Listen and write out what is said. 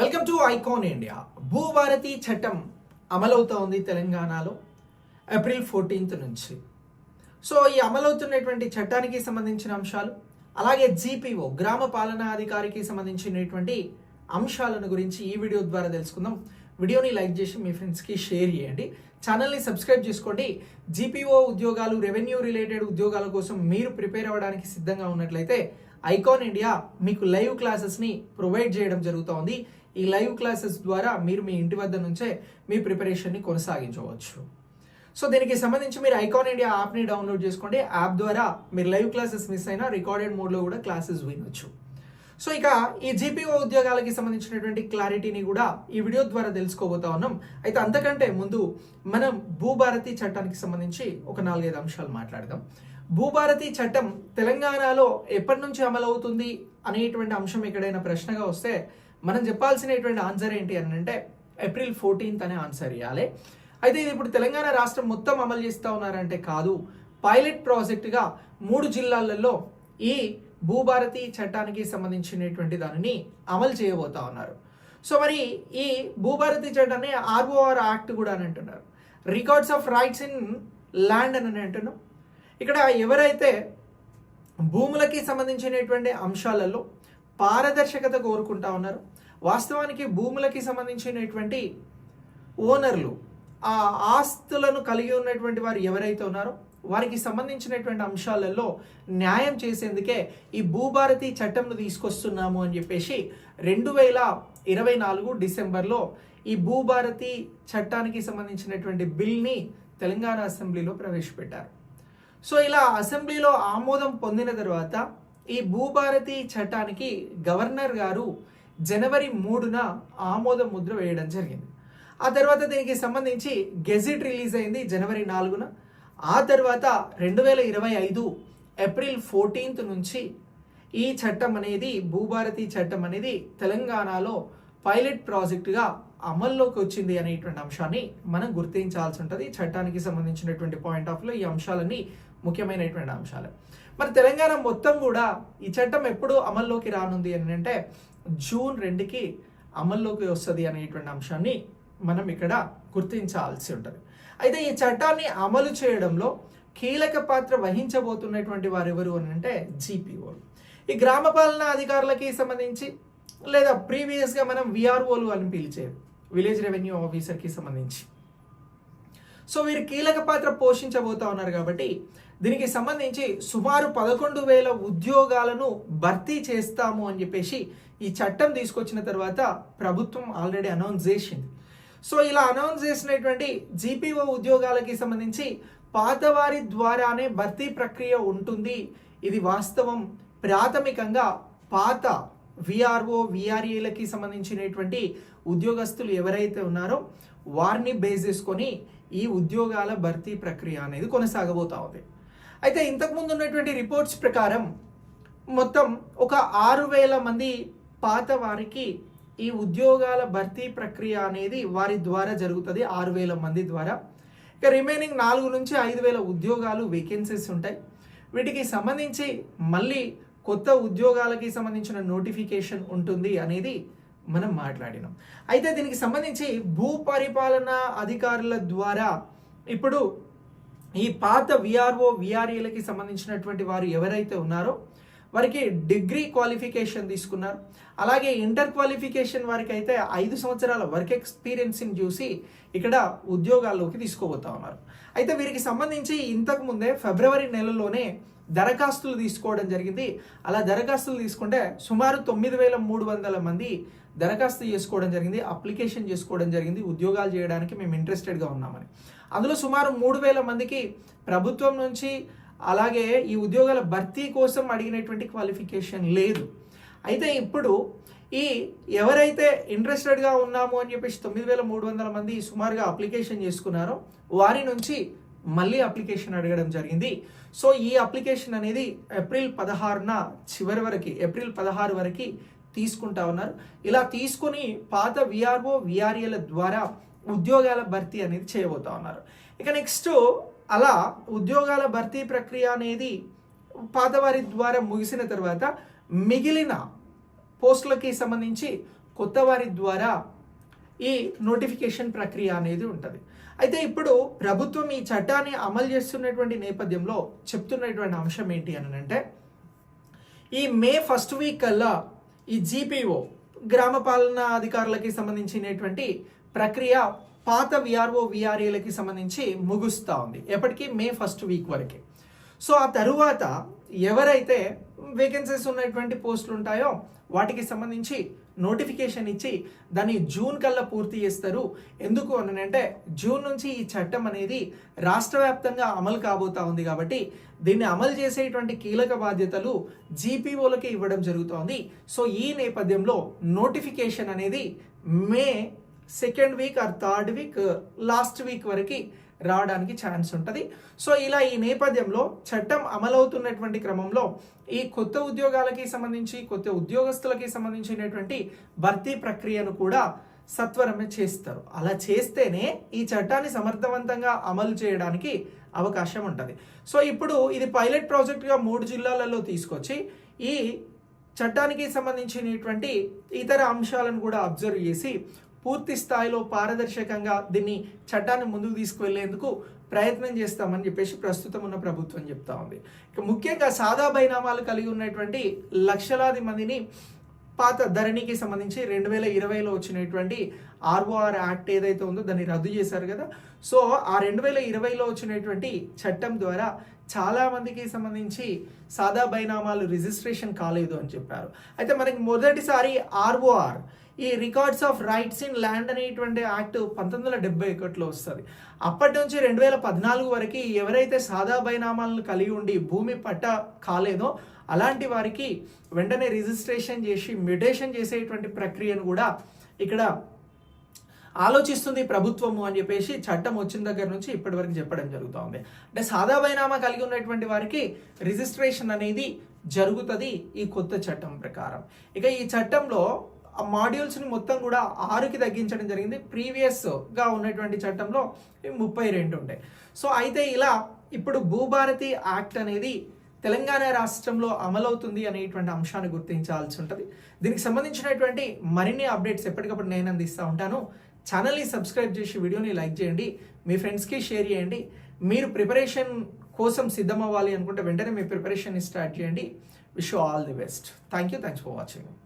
Welcome to icon India Bhubharati చట్టం అమలవుతోంది తెలంగాణలో ఏప్రిల్ ఫోర్టీన్త్ నుంచి. సో ఈ అమలవుతున్నటువంటి చట్టానికి సంబంధించిన అంశాలు అలాగే జీపీఓ గ్రామ పాలనా అధికారికి సంబంధించినటువంటి అంశాలను గురించి ఈ వీడియో ద్వారా తెలుసుకుందాం. వీడియోని లైక్ చేసి మీ ఫ్రెండ్స్కి షేర్ చేయండి. ఛానల్ని సబ్స్క్రైబ్ చేసుకోండి. జీపీఓ ఉద్యోగాలు రెవెన్యూ రిలేటెడ్ ఉద్యోగాల కోసం మీరు ప్రిపేర్ అవ్వడానికి సిద్ధంగా ఉన్నట్లయితే ఐకాన్ ఇండియా మీకు లైవ్ క్లాసెస్ని ప్రొవైడ్ చేయడం జరుగుతోంది. ఈ లైవ్ క్లాసెస్ ద్వారా మీరు మీ ఇంటి వద్ద నుంచే మీ ప్రిపరేషన్ని కొనసాగించవచ్చు. సో దీనికి సంబంధించి మీరు ఐకాన్ ఇండియా యాప్ని డౌన్లోడ్ చేసుకోండి. యాప్ ద్వారా మీరు లైవ్ క్లాసెస్ మిస్ అయినా రికార్డెడ్ మోడ్లో కూడా క్లాసెస్ వినొచ్చు. సో ఇక ఈ జీపీఓ ఉద్యోగాలకి సంబంధించినటువంటి క్లారిటీని కూడా ఈ వీడియో ద్వారా తెలుసుకోబోతా ఉన్నాం. అయితే అంతకంటే ముందు మనం భూభారతి చట్టానికి సంబంధించి ఒక నాలుగైదు అంశాలు మాట్లాడదాం. భూభారతి చట్టం తెలంగాణలో ఎప్పటి నుంచి అమలవుతుంది అనేటువంటి అంశం ఎక్కడైనా ప్రశ్నగా వస్తే మనం చెప్పాల్సినటువంటి ఆన్సర్ ఏంటి అని అంటే ఏప్రిల్ ఫోర్టీన్త్ అనే ఆన్సర్ ఇవ్వాలి అయితే ఇది ఇప్పుడు తెలంగాణ రాష్ట్రం మొత్తం అమలు చేస్తూ ఉన్నారంటే కాదు. పైలట్ ప్రాజెక్టుగా మూడు జిల్లాలలో ఈ భూభారతి చట్టానికి సంబంధించినటువంటి దానిని అమలు చేయబోతా ఉన్నారు. సో మరి ఈ భూభారతి చట్టాన్ని ఆర్ఓఆర్ యాక్ట్ కూడా అని అంటున్నారు. Records of rights in land అని అంటున్నాం. ఇక్కడ ఎవరైతే భూములకి సంబంధించినటువంటి అంశాలలో పారదర్శకత కోరుకుంటా ఉన్నారు వాస్తవానికి భూములకి సంబంధించినటువంటి ఓనర్లు ఆ ఆస్తులను కలిగి ఉన్నటువంటి వారు ఎవరైతే ఉన్నారో వారికి సంబంధించినటువంటి అంశాలలో న్యాయం చేసేందుకే ఈ భూభారతి చట్టంను తీసుకొస్తున్నాము అని చెప్పేసి రెండు వేల ఇరవై నాలుగు డిసెంబర్లో ఈ భూభారతి చట్టానికి సంబంధించినటువంటి బిల్ని తెలంగాణ అసెంబ్లీలో ప్రవేశపెట్టారు. సో ఇలా అసెంబ్లీలో ఆమోదం పొందిన తర్వాత ఈ భూభారతి చట్టానికి గవర్నర్ గారు జనవరి మూడున ఆమోద ముద్ర వేయడం జరిగింది. ఆ తర్వాత దీనికి సంబంధించి గెజిట్ రిలీజ్ అయింది జనవరి నాలుగున. ఆ తర్వాత రెండు వేల ఇరవై ఐదు ఏప్రిల్ ఫోర్టీన్త్ నుంచి ఈ చట్టం అనేది భూభారతి చట్టం అనేది తెలంగాణలో పైలట్ ప్రాజెక్టుగా అమల్లోకి వచ్చింది అనేటువంటి అంశాన్ని మనం గుర్తించాల్సి ఉంటుంది. చట్టానికి సంబంధించినటువంటి పాయింట్ ఆఫ్లో ఈ అంశాలన్నీ ముఖ్యమైనటువంటి అంశాలు. మరి తెలంగాణ మొత్తం కూడా ఈ చట్టం ఎప్పుడు అమల్లోకి రానుంది అని అంటే జూన్ రెండుకి అమల్లోకి వస్తుంది అనేటువంటి అంశాన్ని మనం ఇక్కడ గుర్తించాల్సి ఉంటుంది. అయితే ఈ చట్టాన్ని అమలు చేయడంలో కీలక పాత్ర వహించబోతున్నటువంటి వారు ఎవరు అని అంటే జీపీఓలు ఈ గ్రామ పాలనా అధికారులకి సంబంధించి లేదా ప్రీవియస్గా మనం విఆర్ఓలు అని పిలిచే విలేజ్ రెవెన్యూ ఆఫీసర్కి సంబంధించి సో వీరు కీలక పాత్ర పోషించబోతా ఉన్నారు కాబట్టి దీనికి సంబంధించి సుమారు పదకొండు వేల ఉద్యోగాలను భర్తీ చేస్తాము అని చెప్పేసి ఈ చట్టం తీసుకొచ్చిన తర్వాత ప్రభుత్వం ఆల్రెడీ అనౌన్స్ చేసింది. సో ఇలా అనౌన్స్ చేసినటువంటి జీపీఓ ఉద్యోగాలకి సంబంధించి పాతవారి ద్వారానే భర్తీ ప్రక్రియ ఉంటుంది. ఇది వాస్తవం. ప్రాథమికంగా పాత విఆర్ఓ విఆర్ఏలకి సంబంధించినటువంటి ఉద్యోగస్తులు ఎవరైతే ఉన్నారో వారిని బేస్ చేసుకొని ఈ ఉద్యోగాల భర్తీ ప్రక్రియ అనేది కొనసాగబోతా ఉంది అయితే ఇంతకుముందు ఉన్నటువంటి రిపోర్ట్స్ ప్రకారం మొత్తం ఒక ఆరు వేల మంది పాత వారికి ఈ ఉద్యోగాల భర్తీ ప్రక్రియ అనేది వారి ద్వారా జరుగుతుంది. ఆరు వేల మంది ద్వారా. ఇక రిమైనింగ్ నాలుగు నుంచి ఐదు వేల ఉద్యోగాలు వేకెన్సీస్ ఉంటాయి. వీటికి సంబంధించి మళ్ళీ కొత్త ఉద్యోగాలకి సంబంధించిన నోటిఫికేషన్ ఉంటుంది అనేది మనం మాట్లాడినాం. అయితే దీనికి సంబంధించి భూ పరిపాలన అధికారుల ద్వారా ఇప్పుడు ఈ పాత విఆర్ఓ విఆర్ఏలకి సంబంధించినటువంటి వారు ఎవరైతే ఉన్నారో వారికి డిగ్రీ క్వాలిఫికేషన్ తీసుకున్నారు. అలాగే ఇంటర్ క్వాలిఫికేషన్ వారికి అయితే ఐదు సంవత్సరాల వర్క్ ఎక్స్పీరియన్స్ని చూసి ఇక్కడ ఉద్యోగాల్లోకి తీసుకోబోతా ఉన్నారు. అయితే వీరికి సంబంధించి ఇంతకు ముందే ఫిబ్రవరి నెలలోనే దరఖాస్తులు తీసుకోవడం జరిగింది. అలా దరఖాస్తులు తీసుకుంటే సుమారు తొమ్మిది వేల మూడు వందల మంది దరఖాస్తు చేసుకోవడం జరిగింది అప్లికేషన్ చేసుకోవడం జరిగింది ఉద్యోగాలు చేయడానికి మేము ఇంట్రెస్టెడ్గా ఉన్నామని. అందులో సుమారు మూడు వేల మందికి ప్రభుత్వం నుంచి అలాగే ఈ ఉద్యోగాల భర్తీ కోసం అడిగినటువంటి క్వాలిఫికేషన్ లేదు. అయితే ఇప్పుడు ఈ ఎవరైతే ఇంట్రెస్టెడ్గా ఉన్నాము అని చెప్పేసి తొమ్మిది వేల మూడు వందల మంది సుమారుగా అప్లికేషన్ చేసుకున్నారో వారి నుంచి మళ్ళీ అప్లికేషన్ అడగడం జరిగింది. సో ఈ అప్లికేషన్ అనేది ఏప్రిల్ పదహారున చివరి వరకు ఏప్రిల్ పదహారు వరకు తీసుకుంటా ఉన్నారు. ఇలా తీసుకుని పాత విఆర్ఓ విఆర్ఏల ద్వారా ఉద్యోగాల భర్తీ అనేది చేయబోతా ఉన్నారు. ఇక నెక్స్ట్ అలా ఉద్యోగాల భర్తీ ప్రక్రియ అనేది పాతవారి ద్వారా ముగిసిన తర్వాత మిగిలిన పోస్టులకి సంబంధించి కొత్త వారి ద్వారా ఈ నోటిఫికేషన్ ప్రక్రియ అనేది ఉంటుంది. అయితే ఇప్పుడు ప్రభుత్వం ఈ చట్టాన్ని అమలు చేస్తున్నటువంటి నేపథ్యంలో చెప్తున్నటువంటి అంశం ఏంటి అని అంటే ఈ మే ఫస్ట్ వీక్ కల్లా ఈ జీపీఓ గ్రామ పాలనా అధికారులకి సంబంధించినటువంటి ప్రక్రియ పాత విఆర్ఓ విఆర్ఏలకి సంబంధించి ముగుస్తూ ఉంది. ఎప్పటికీ మే ఫస్ట్ వీక్ వరకే. సో ఆ తరువాత ఎవరైతే వేకెన్సీస్ ఉన్నటువంటి పోస్టులు ఉంటాయో వాటికి సంబంధించి నోటిఫికేషన్ ఇచ్చి దాన్ని జూన్ కల్లా పూర్తి చేస్తారు. ఎందుకు అని అంటే జూన్ నుంచి ఈ చట్టం అనేది రాష్ట్ర వ్యాప్తంగా అమలు కాబోతా ఉంది కాబట్టి దీన్ని అమలు చేసేటువంటి కీలక బాధ్యతలు జీపీఓలకి ఇవ్వడం జరుగుతోంది. సో ఈ నేపథ్యంలో నోటిఫికేషన్ అనేది May second week or third week last week వరకు రావడానికి ఛాన్స్ ఉంటుంది. సో ఇలా ఈ నేపథ్యంలో చట్టం అమలవుతున్నటువంటి క్రమంలో ఈ కొత్త ఉద్యోగాలకి సంబంధించి కొత్త ఉద్యోగస్తులకి సంబంధించినటువంటి భర్తీ ప్రక్రియను కూడా సత్వరమే చేస్తారు. అలా చేస్తేనే ఈ చట్టాన్ని సమర్థవంతంగా అమలు చేయడానికి అవకాశం ఉంటుంది. సో ఇప్పుడు ఇది పైలట్ ప్రాజెక్ట్గా మూడు జిల్లాలలో తీసుకొచ్చి ఈ చట్టానికి సంబంధించినటువంటి ఇతర అంశాలను కూడా అబ్జర్వ్ చేసి పూర్తి స్థాయిలో పారదర్శకంగా దీన్ని చట్టాన్ని ముందుకు తీసుకువెళ్ళేందుకు ప్రయత్నం చేస్తామని చెప్పేసి ప్రస్తుతం ఉన్న ప్రభుత్వం చెప్తా ఉంది. ఇక ముఖ్యంగా సాదా బైనామాలు కలిగి ఉన్నటువంటి లక్షలాది మందిని పాత ధరణికి సంబంధించి రెండు వేల ఇరవైలో వచ్చినటువంటి ఆర్ఓఆర్ యాక్ట్ ఏదైతే ఉందో దాన్ని రద్దు చేశారు కదా. సో ఆ రెండు వేల ఇరవైలో వచ్చినటువంటి చట్టం ద్వారా చాలామందికి సంబంధించి సాదా బైనామాలు రిజిస్ట్రేషన్ కాలేదు అని చెప్పారు. అయితే మనకి మొదటిసారి ఆర్ఓఆర్ ఈ records of rights in land అనేటువంటి యాక్ట్ పంతొమ్మిది వందల డెబ్బై ఒకటిలో వస్తుంది. అప్పటి నుంచి రెండు వేల పద్నాలుగు వరకు ఎవరైతే సాదా బైనామాలను కలిగి ఉండి భూమి పట్ట కాలేదో అలాంటి వారికి వెంటనే రిజిస్ట్రేషన్ చేసి మ్యుటేషన్ చేసేటువంటి ప్రక్రియను కూడా ఇక్కడ ఆలోచిస్తుంది ప్రభుత్వము అని చెప్పేసి చట్టం వచ్చిన దగ్గర నుంచి ఇప్పటి వరకు చెప్పడం జరుగుతుంది. అంటే సాదా బైనామా కలిగి ఉన్నటువంటి వారికి రిజిస్ట్రేషన్ అనేది జరుగుతుంది ఈ కొత్త చట్టం ప్రకారం. ఇక ఈ చట్టంలో ఆ మాడ్యూల్స్ని మొత్తం కూడా ఆరుకి తగ్గించడం జరిగింది. ప్రీవియస్గా ఉన్నటువంటి చట్టంలో ముప్పై రెండు ఉంటాయి సో అయితే ఇలా ఇప్పుడు భూభారతి యాక్ట్ అనేది తెలంగాణ రాష్ట్రంలో అమలవుతుంది అనేటువంటి అంశాన్ని గుర్తించాల్సి ఉంటుంది. దీనికి సంబంధించినటువంటి మరిన్ని అప్డేట్స్ ఎప్పటికప్పుడు నేను అందిస్తూ ఉంటాను. ఛానల్ని సబ్స్క్రైబ్ చేసి వీడియోని లైక్ చేయండి. మీ ఫ్రెండ్స్కి షేర్ చేయండి. మీరు ప్రిపరేషన్ కోసం సిద్ధం అవ్వాలి అనుకుంటే వెంటనే మీ ప్రిపరేషన్ని స్టార్ట్ చేయండి. Wish all the best thank you thanks for watching